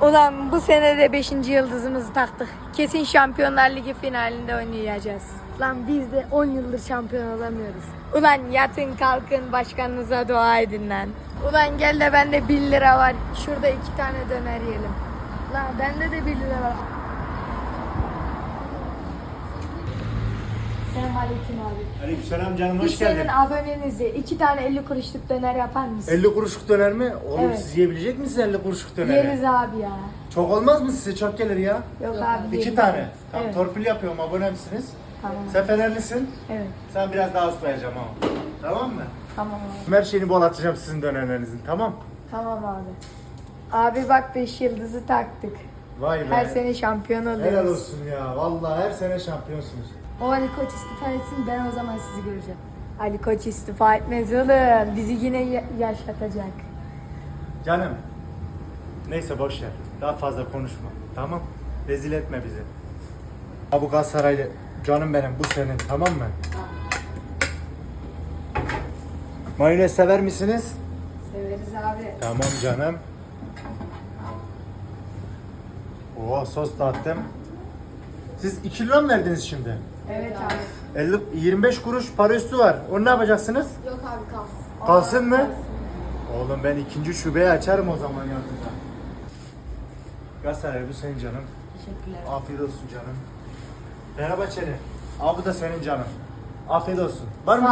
Ulan bu sene de 5. yıldızımızı taktık. Kesin Şampiyonlar Ligi finalinde oynayacağız. Lan biz de 10 yıldır şampiyon olamıyoruz. Ulan yatın kalkın başkanınıza dua edin lan. Ulan gel de bende 1 lira var. Şurada iki tane döner yiyelim. Lan bende de 1 lira var. Selamünaleyküm abi. Aleykümselam canım hoş senin geldin. abonenizi iki tane 50 kuruşluk döner yapar mısın? 50 kuruşluk döner mi? Oğlum Evet. siz yiyebilecek misiniz 50 kuruşluk döneri? Yeriz abi ya. Çok olmaz mı size? Çok gelir ya. Yok abi. İki yeriz. tane. Tamam Evet. torpil yapıyorum abone misiniz? Tamam. Sen Fenerlisin. Evet. Sen biraz daha az koyacağım ama. Tamam mı? Tamam abi. Her şeyini bol atacağım sizin dönerlerinizin tamam. Tamam abi. Abi bak 5 yıldızı taktık. Vay be. Her sene şampiyon oluyoruz. Helal olsun ya. Vallahi her sene şampiyonsunuz. O Ali Koç istifa etsin ben o zaman sizi göreceğim. Ali Koç istifa etmez oğlum. Bizi yine ya- yaşatacak. Canım. Neyse boş ver. Daha fazla konuşma. Tamam. Rezil etme bizi. Abu Galatasaraylı canım benim bu senin tamam mı? Mayonez sever misiniz? Severiz abi. Tamam canım. Oo sos da attım. Siz 2 lira mı verdiniz şimdi? Evet abi. 50, 25 kuruş para üstü var. Onu ne yapacaksınız? Yok abi kalsın. Kalsın mı? Oğlum ben ikinci şubeyi açarım o zaman yakında. Galatasaray bu senin canım. Teşekkürler. Afiyet olsun canım. Fenerbahçeli. Abi bu da senin canım. Afiyet olsun. Var mı?